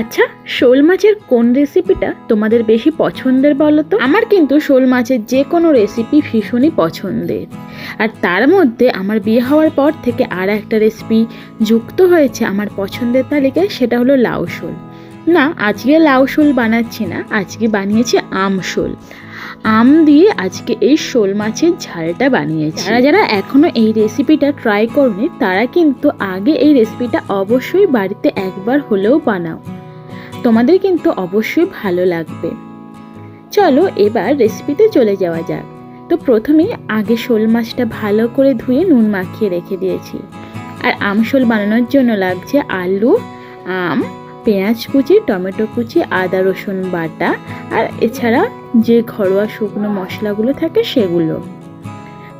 আচ্ছা শোল মাছের কোন রেসিপিটা তোমাদের বেশি পছন্দের বলো তো? আমার কিন্তু শোল মাছের যে কোনো রেসিপি ভীষণই পছন্দের। আর তার মধ্যে আমার বিয়ে হওয়ার পর থেকে আর একটা রেসিপি যুক্ত হয়েছে আমার পছন্দের তালিকায়, সেটা হলো লাউ শোল। না, আজকে লাউ শোল বানাচ্ছি না, আজকে বানিয়েছি আম শোল। আম দিয়ে আজকে এই শোল মাছের ঝালটা বানিয়েছি। যারা যারা এখনও এই রেসিপিটা ট্রাই করনি, তারা কিন্তু আগে এই রেসিপিটা অবশ্যই বাড়িতে একবার হলেও বানাও। তোমাদের কিন্তু অবশ্যই ভালো লাগবে। চলো এবার রেসিপিতে চলে যাওয়া যাক। তো প্রথমেই আগে শোল মাছটা ভালো করে ধুয়ে নুন মাখিয়ে রেখে দিয়েছি। আর আম শোল বানানোর জন্য লাগছে আলু, আম, পেঁয়াজ কুচি, টমেটো কুচি, আদা, রসুন বাটা, আর এছাড়া যে ঘরোয়া শুকনো মশলাগুলো থাকে সেগুলো।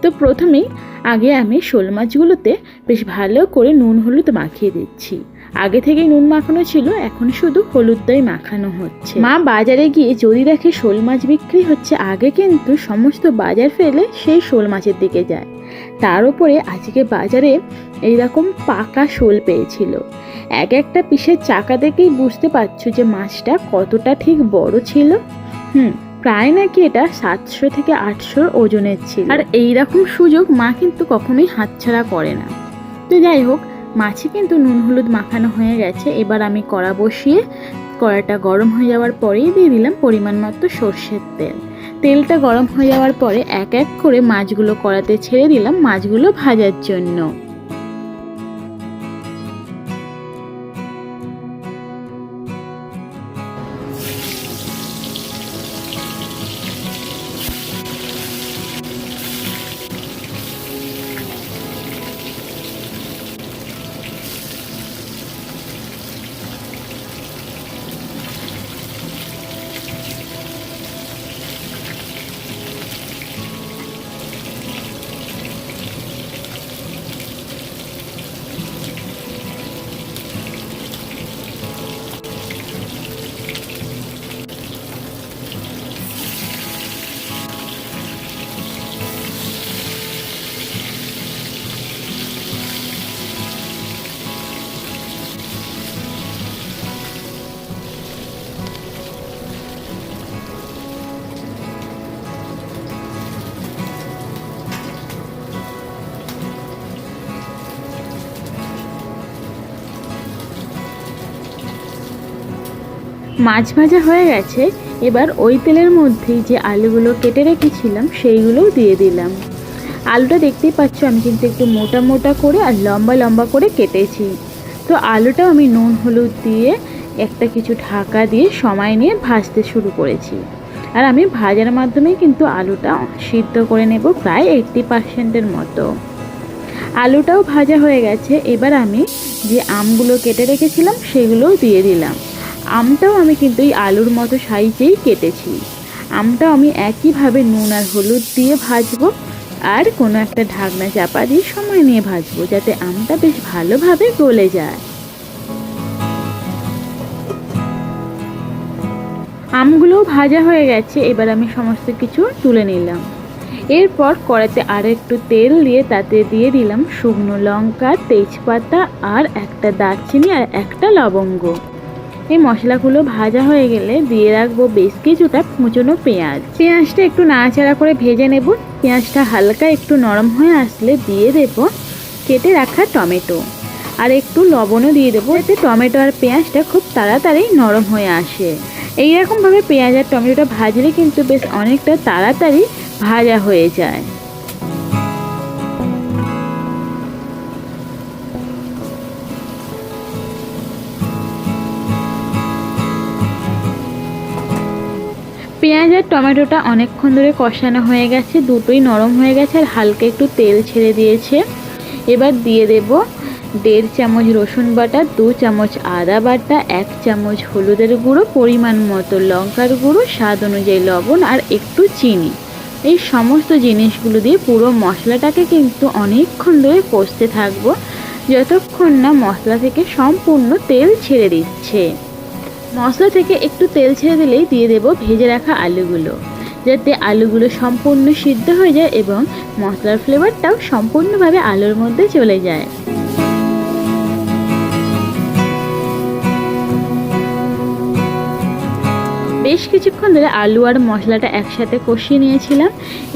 তো প্রথমেই আগে আমি শোল মাছগুলোতে বেশ ভালো করে নুন হলুদ মাখিয়ে দিচ্ছি। আগে থেকেই নুন মাখানো ছিল, এখন শুধু হলুদ দই মাখানো হচ্ছে। মা বাজারে গিয়ে যদি দেখে শোল মাছ বিক্রি হচ্ছে, আগে কিন্তু সমস্ত বাজার ফেলে সেই শোল মাছের দিকে যায়। তার উপরে আজকে বাজারে এইরকম পাকা শোল পেয়েছিল। এক একটা পিসের চাকা দেখেই বুঝতে পারছ যে মাছটা কতটা ঠিক বড় ছিল। হুম, প্রায় নাকি এটা সাতশো থেকে আটশোর ওজনের ছিল। আর এই রকম সুযোগ মা কিন্তু কখনোই হাতছাড়া করে না। তো যাই হোক মাছে কিন্তু নুন হলুদ মাখানো হয়ে গেছে। এবার আমি কড়া বসিয়ে কড়াটা গরম হয়ে যাওয়ার পরেই দিয়ে দিলাম পরিমাণ মতো সর্ষের তেল। তেলটা গরম হয়ে যাওয়ার পরে এক এক করে মাছগুলো কড়াতে ছেড়ে দিলাম মাছগুলো ভাজার জন্য। মাছ ভাজা হয়ে গেছে, এবার ওই তেলের মধ্যেই যে আলুগুলো কেটে রেখেছিলাম, সেইগুলোও দিয়ে দিলাম। আলুটা দেখতেই পাচ্ছ, আমি কিন্তু একটু মোটা মোটা করে আর লম্বা লম্বা করে কেটেছি। তো আলুটাও আমি নুন, হলুদ দিয়ে একটা কিছু ঢাকা দিয়ে সময় নিয়ে ভাজতে শুরু করেছি। আর আমি ভাজার মাধ্যমে কিন্তু আলুটা সিদ্ধ করে নেব প্রায় এইট্টি পার্সেন্টের মতো। আলুটাও ভাজা হয়ে গেছে, এবার আমি যে আমগুলো কেটে রেখেছিলাম, সেগুলোও দিয়ে দিলাম। আমটাও আমি কিন্তু এই আলুর মতো সাইজেই কেটেছি। আমটাও আমি একইভাবে নুন আর হলুদ দিয়ে ভাজবো আর কোনো একটা ঢাকনা চাপা দিয়ে সময় নিয়ে ভাজবো যাতে আমটা বেশ ভালোভাবে গলে যায়। আমগুলোও ভাজা হয়ে গেছে, এবার আমি সমস্ত কিছু তুলে নিলাম। এরপর কড়াতে আর একটু তেল দিয়ে তাতে দিয়ে দিলাম শুকনো লঙ্কা, তেজপাতা আর একটা দারচিনি আর একটা লবঙ্গ। এই মশলাগুলো ভাজা হয়ে গেলে দিয়ে রাখব বেশ কিছুটা কুচনো পেঁয়াজ। পেঁয়াজটা একটু নাড়াচাড়া করে ভেজে নেব। পেঁয়াজটা হালকা একটু নরম হয়ে আসলে দিয়ে দেব কেটে রাখা টমেটো। আর একটু লবণও দিয়ে দেবো এতে টমেটো আর পেঁয়াজটা খুব তাড়াতাড়ি নরম হয়ে আসে। এইরকমভাবে পেঁয়াজ আর টমেটোটা ভাজলে কিন্তু বেশ অনেকটা তাড়াতাড়ি ভাজা হয়ে যায়। পেঁয়াজ আর টমেটোটা অনেকক্ষণ ধরে কষানো হয়ে গেছে, দুটোই নরম হয়ে গেছে আর হালকা একটু তেল ছেড়ে দিয়েছে। এবার দিয়ে দেব দেড় চামচ রসুন বাটা, দু চামচ আদা বাটা, এক চামচ হলুদের গুঁড়ো, পরিমাণ মতো লঙ্কার গুঁড়ো, স্বাদ অনুযায়ী লবণ আর একটু চিনি। এই সমস্ত জিনিসগুলো দিয়ে পুরো মশলাটাকে কিন্তু অনেকক্ষণ ধরে কষতে থাকব। যতক্ষণ না মশলা থেকে সম্পূর্ণ তেল ছেড়ে দিচ্ছে। মশলা থেকে একটু তেল ছেড়ে দিলেই দিয়ে দেব ভেজে রাখা আলুগুলো, যাতে আলুগুলো সম্পূর্ণ সিদ্ধ হয়ে যায় এবং মশলার ফ্লেভারটাও সম্পূর্ণভাবে আলুর মধ্যে চলে যায়। বেশ কিছুক্ষণ ধরে আলু আর মশলাটা একসাথে কষিয়ে নিয়েছিলাম।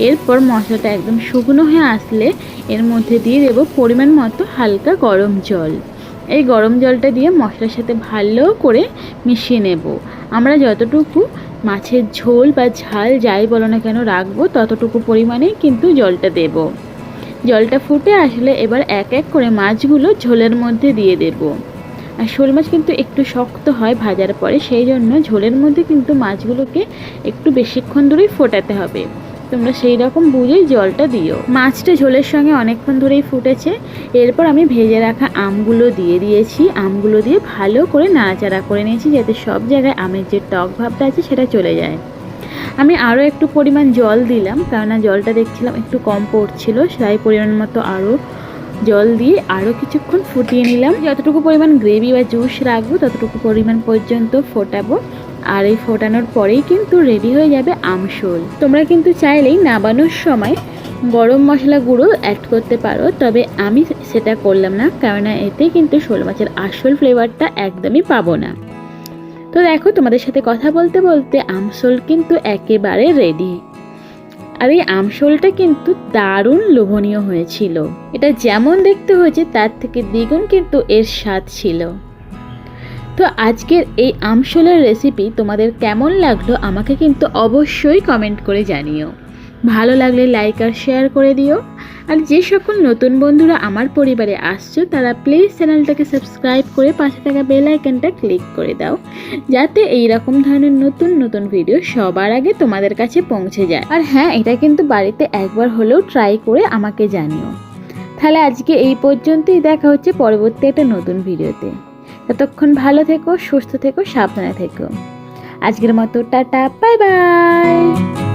এরপর মশলাটা একদম শুকনো হয়ে আসলে এর মধ্যে দিয়ে দেবো পরিমাণ মতো হালকা গরম জল। এই গরম জলটা দিয়ে মশলার সাথে ভালো করে মিশিয়ে নেব। আমরা যতটুকু মাছের ঝোল বা ঝাল যাই বলো না কেন রাখব, ততটুকু পরিমাণেই কিন্তু জলটা দেব। জলটা ফুটে আসলে এবার এক এক করে মাছগুলো ঝোলের মধ্যে দিয়ে দেব। আর শোল মাছ কিন্তু একটু শক্ত হয় ভাজার পরে, সেই জন্য ঝোলের মধ্যে কিন্তু মাছগুলোকে একটু বেশিক্ষণ ধরেই ফোটাতে হবে। তোমরা সেই রকম বুঝেই জলটা দিও। মাছটা ঝোলের সঙ্গে অনেকক্ষণ ধরেই ফুটেছে। এরপর আমি ভেজে রাখা আমগুলো দিয়ে দিয়েছি। আমগুলো দিয়ে ভালো করে নাড়াচাড়া করে নিয়েছি যাতে সব জায়গায় আমের যে টক ভাবটা আছে সেটা চলে যায়। আমি আরও একটু পরিমাণ জল দিলাম, কেননা জলটা দেখছিলাম একটু কম পড়ছিল তাই পরিমাণ মতো আরও জল দিয়ে আরও কিছুক্ষণ ফুটিয়ে নিলাম। যতটুকু পরিমাণ গ্রেভি বা জুস রাখব, ততটুকু পরিমাণ পর্যন্ত ফোটাবো। আর এই ফোটানোর পরেই কিন্তু রেডি হয়ে যাবে আমশোল। তোমরা কিন্তু চাইলেই নাবানোর সময় গরম মশলা গুঁড়ো অ্যাড করতে পারো, তবে আমি সেটা করলাম না কেননা এতে কিন্তু শোল মাছের আসল ফ্লেভারটা একদমই পাবো না। তো দেখো, তোমাদের সাথে কথা বলতে বলতে আমসোল কিন্তু একেবারে রেডি আর এই আমসোলটা কিন্তু দারুণ লোভনীয় হয়েছিল। এটা যেমন দেখতে হয়েছে, তার থেকে দ্বিগুণ কিন্তু এর স্বাদ ছিল। তো আজকের এই আমসোলের রেসিপি তোমাদের কেমন লাগল আমাকে কিন্তু অবশ্যই কমেন্ট করে জানিও। ভালো লাগলে লাইক আর শেয়ার করে দিও। আর যে সকল নতুন বন্ধুরা আমার পরিবারে আসছো, তারা প্লিজ চ্যানেলটাকে সাবস্ক্রাইব করে পাশে থাকা বেল আইকনটা ক্লিক করে দাও, যাতে এই রকম ধরনের নতুন নতুন ভিডিও সবার আগে তোমাদের কাছে পৌঁছে যায়। আর হ্যাঁ এটা কিন্তু বাড়িতে একবার হলেও ট্রাই করে আমাকে জানিও। তাহলে আজকে এই পর্যন্তই, দেখা হচ্ছে পরবর্তী একটা নতুন ভিডিওতে ততক্ষণ ভালো থেকো সুস্থ থেকো সাবধানে থেকো। আজকের মতো টাটা বাই বাই।